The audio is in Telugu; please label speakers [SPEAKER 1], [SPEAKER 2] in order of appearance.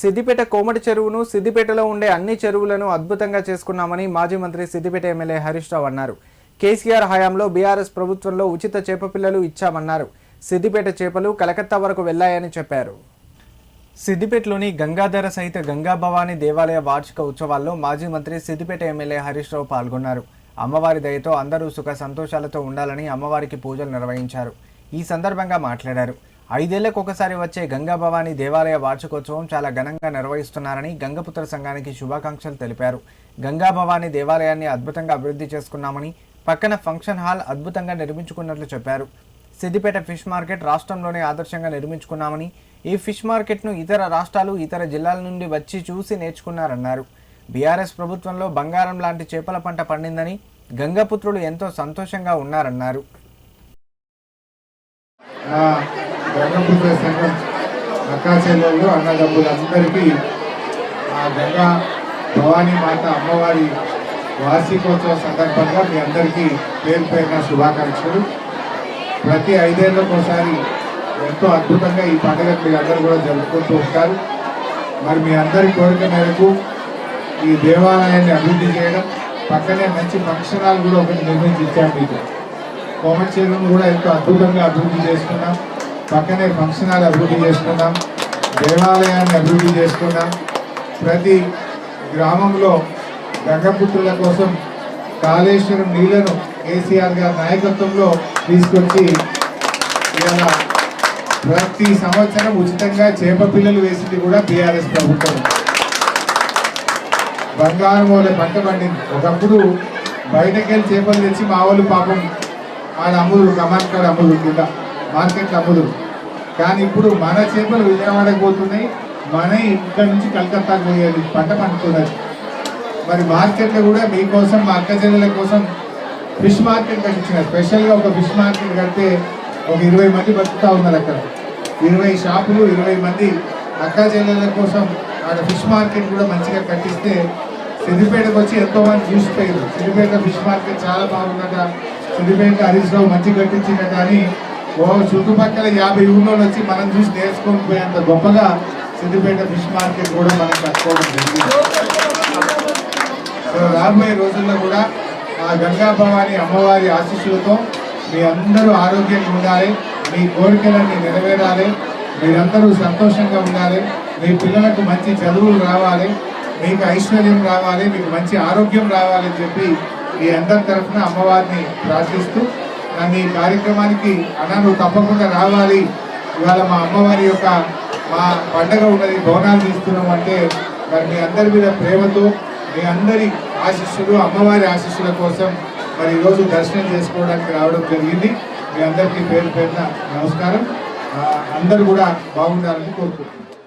[SPEAKER 1] సిద్దిపేట కోమటి చెరువును సిద్దిపేటలో ఉండే అన్ని చెరువులను అద్భుతంగా చేసుకున్నామని మాజీ మంత్రి సిద్దిపేట ఎమ్మెల్యే హరీష్ రావు అన్నారు. కేసీఆర్ హయాంలో బీఆర్ఎస్ ప్రభుత్వంలో ఉచిత చేపపిల్లలు ఇచ్చామన్నారు. సిద్దిపేట చేపలు కలకత్తా వరకు వెళ్ళాయని చెప్పారు. సిద్దిపేటలోని గంగాధర సహిత గంగా భవానీ దేవాలయ వార్షిక ఉత్సవాల్లో మాజీ మంత్రి సిద్దిపేట ఎమ్మెల్యే హరీష్ రావు పాల్గొన్నారు. అమ్మవారి దయతో అందరూ సుఖ సంతోషాలతో ఉండాలని అమ్మవారికి పూజలు నిర్వహించారు. ఈ సందర్భంగా మాట్లాడారు. ఐదేళ్ళకు ఒకసారి వచ్చే గంగా భవానీ దేవాలయ వార్షికోత్సవం చాలా ఘనంగా నిర్వహిస్తున్నారని గంగపుత్ర సంఘానికి శుభాకాంక్షలు తెలిపారు. గంగా భవానీ దేవాలయాన్ని అద్భుతంగా అభివృద్ధి చేసుకున్నామని పక్కన ఫంక్షన్ హాల్ అద్భుతంగా నిర్మించుకున్నట్లు చెప్పారు. సిద్దిపేట ఫిష్ మార్కెట్ రాష్ట్రంలోనే ఆదర్శంగా నిర్మించుకున్నామని ఈ ఫిష్ మార్కెట్ను ఇతర రాష్ట్రాలు ఇతర జిల్లాల నుండి వచ్చి చూసి నేర్చుకున్నారన్నారు. బీఆర్ఎస్ ప్రభుత్వంలో బంగారం లాంటి చేపల పంట పండిందని గంగపుత్రులు ఎంతో సంతోషంగా ఉన్నారన్నారు.
[SPEAKER 2] గంగపుత్ర సంఘం అక్కా అన్నదమ్ములందరికీ ఆ గంగా భవానీ మాత అమ్మవారి వార్షికోత్సవ సందర్భంగా మీ అందరికీ పేరు పేరున శుభాకాంక్షలు. ప్రతి ఐదేళ్ళకు ఒకసారి ఎంతో అద్భుతంగా ఈ పండుగ మీరు అందరూ కూడా జరుపుకుంటూ ఉంటారు. మరి మీ అందరి కోరిక మేరకు ఈ దేవాలయాన్ని అభివృద్ధి చేయడం పక్కనే మంచి ఫంక్షన్ హాల్ కూడా ఒకటి నిర్మించి ఇచ్చాం మీకు. కోమటి కూడా ఎంతో అద్భుతంగా అభివృద్ధి చేసుకున్నాం. పక్కనే ఫంక్షన్ హాల్ అభివృద్ధి చేసుకున్నాం దేవాలయాన్ని అభివృద్ధి చేసుకున్నాం ప్రతి గ్రామంలో గంగపుత్రుల కోసం కాళేశ్వరం నీళ్ళను కేసీఆర్ గారి నాయకత్వంలో తీసుకొచ్చి ఇలా ప్రతి సంవత్సరం ఉచితంగా చేప పిల్లలు వేసింది కూడా బీఆర్ఎస్ ప్రభుత్వం. బంగారం వాళ్ళ పంట పండింది. ఒకప్పుడు బయటకెళ్ళి చేపలు తెచ్చి మా వాళ్ళు పాపం ఆడ అమ్ముదురు కమాన్ కాడ అమ్ముదురు కింద మార్కెట్లో అమ్ముదు కానీ ఇప్పుడు మన చేపలు విజయవాడకు పోతున్నాయి. మన ఇక్కడ నుంచి కలకత్తాకు పోయేది పంట పండుతున్నది. మరి మార్కెట్లో కూడా మీకోసం మా అక్క చెల్లెల కోసం ఫిష్ మార్కెట్ కట్టించిన. స్పెషల్గా ఒక ఫిష్ మార్కెట్ కడితే ఒక ఇరవై మంది బతుకుతా ఉన్నారు అక్కడ. ఇరవై షాపులు ఇరవై మంది అక్క చెల్లెల కోసం అక్కడ ఫిష్ మార్కెట్ కూడా మంచిగా కట్టిస్తే సిద్దిపేటకు వచ్చి ఎంతో మంది చూసిపోయారు సిద్దిపేట ఫిష్ మార్కెట్ చాలా బాగుందట. సిద్దిపేట హరీష్ రావు మంచి కట్టించిందట అని ఓ చుట్టుపక్కల యాభై ఊళ్ళో వచ్చి మనం చూసి నేర్చుకొని పోయేంత గొప్పగా సిద్దిపేట ఫిష్ మార్కెట్ కూడా మనం కట్టుకోవడం జరిగింది. సో రాబోయే రోజుల్లో కూడా ఆ గంగా భవాని అమ్మవారి ఆశీస్సులతో మీ అందరూ ఆరోగ్యంగా ఉండాలి మీ కోరికలన్నీ నెరవేరాలి మీరందరూ సంతోషంగా ఉండాలి మీ పిల్లలకు మంచి చదువులు రావాలి మీకు ఐశ్వర్యం రావాలి మీకు మంచి ఆరోగ్యం రావాలని చెప్పి మీ అందరి తరఫున అమ్మవారిని ప్రార్థిస్తూ నన్ను ఈ కార్యక్రమానికి అన్న నువ్వు తప్పకుండా రావాలి. ఇవాళ మా అమ్మవారి యొక్క మా పండగ ఉన్నది బోనాలు తీస్తున్నాం అంటే మరి మీ అందరి మీద ప్రేమతో మీ అందరి ఆశీస్సులు అమ్మవారి ఆశీస్సుల కోసం మరి ఈరోజు దర్శనం చేసుకోవడానికి రావడం జరిగింది. మీ అందరికీ పేరు పేరున నమస్కారం. అందరు అందరూ కూడా బాగుండాలని కోరుకుంటున్నాను